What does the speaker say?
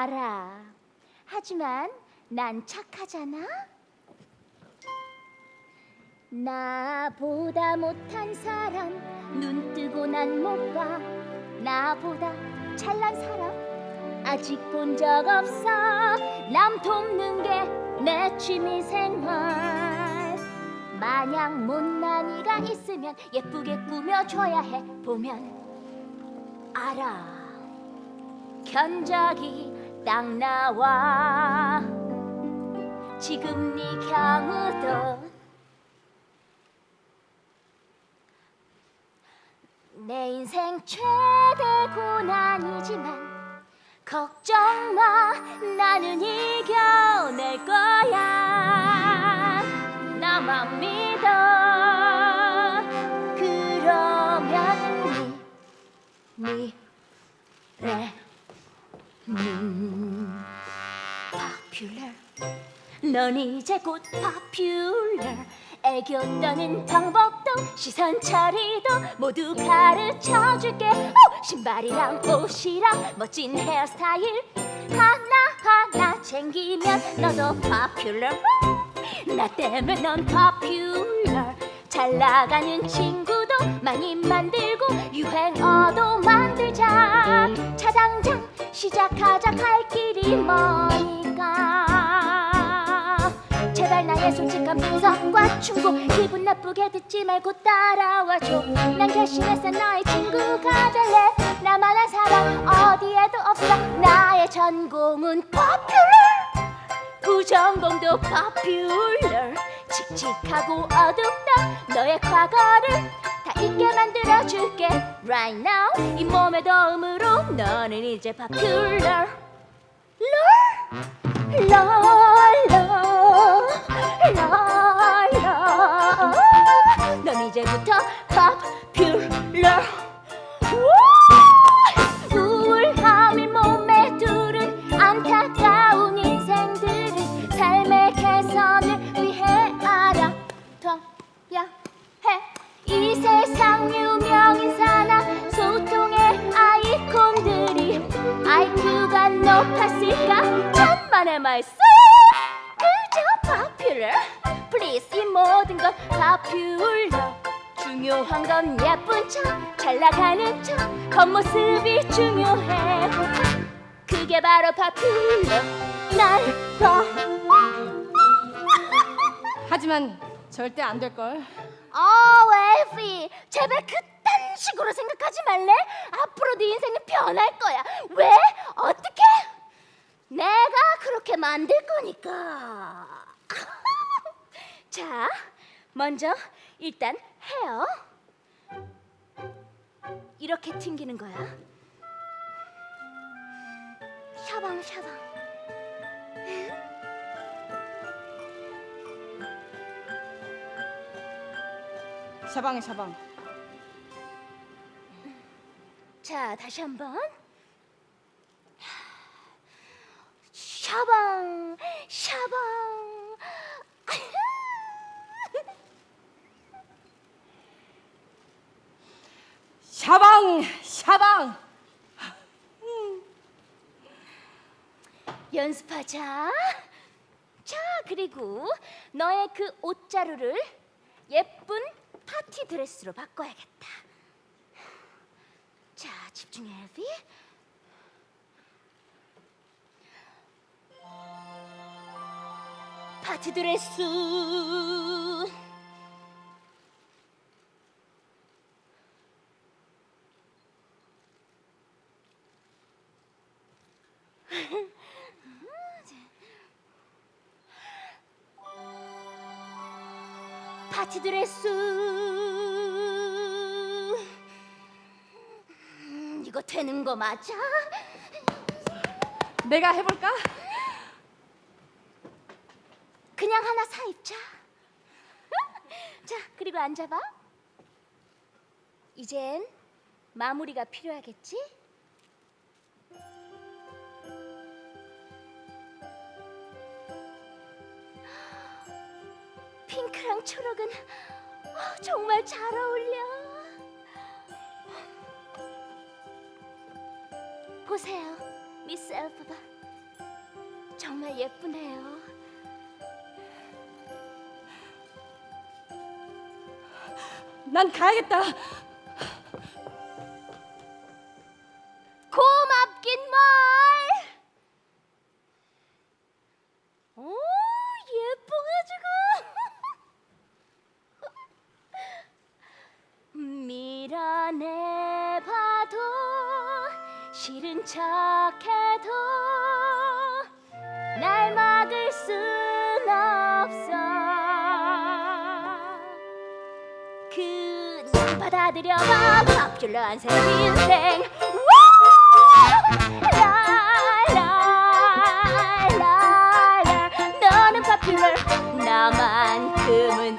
알아. 하지만 난 착하잖아. 나보다 못한 사람 눈 뜨고 난 못 봐. 나보다 잘난 사람 아직 본 적 없어. 남 돕는 게 내 취미 생활. 마냥 못난 이가 있으면 예쁘게 꾸며줘야 해. 보면 알아. 견적이 딱 나와. 지금 네 경우도 내 인생 최대 고난이지만 걱정 마 나는 이겨낼 거야 나만 믿어 넌 이제 곧 popular. 애교 떠는 방법도 시선 처리도 모두 가르쳐 줄게. 오! 신발이랑 옷이랑 멋진 헤어스타일 하나하나 챙기면 너도 popular. 나 때문에 넌 popular. 잘 나가는 친구도 많이 만들고 유행어도 만들자. 차당장 시작하자 갈 길이 머니 솔직한 분석과 충고. 기분 나쁘게 듣지 말고 따라와줘. 난 결심했어 너의 친구가 될래. 나만한 사람 어디에도 없어. 나의 전공은 popular 부전공도 popular 칙칙하고 어둡다. 너의 과거를 다 잊게 만들어줄게. Right now 이 몸의 도움으로 너는 이제 popular 롤, 롤, 천만의 말씀 그저 popular please 이 모든 건 popular 중요한 건 예쁜 척 잘 나가는 척 겉모습이 중요해 그게 바로 popular 날봐 하지만 절대 안 될 걸. 어, 웨이피, 제발 그딴 식으로 생각하지 말래? 앞으로 네 인생은 변할 거야. 왜? 어떻게? 그렇게 만들 거니까. 자, 먼저 일단 헤어 이렇게 튕기는 거야. 샤방 샤방. 샤방이 샤방. 자, 다시 한번. 샤방, 샤방. 샤방 샤방. 연습하자. 자, 그리고 너의 그 옷자루를 예쁜 파티 드레스로 바꿔야겠다. 자, 집중해, 엘비. 파티 드레스. 파티 드레스. 음, 이거 되는 거 맞아? 내가 해볼까? 그냥 하나 사 입자. 자, 그리고 앉아봐. 이젠 마무리가 필요하겠지? 핑크랑 초록은 어, 정말 잘 어울려. 보세요, 미스 엘프바. 정말 예쁘네요. 난 가야겠다. 고맙긴 뭘. 오 예뻐가지고. 밀어내봐도 싫은 척해도 날 막을 순 없어. 받아들여봐 팝줄러한 새 인생. 라라라라 너는 팝줄러 나만큼은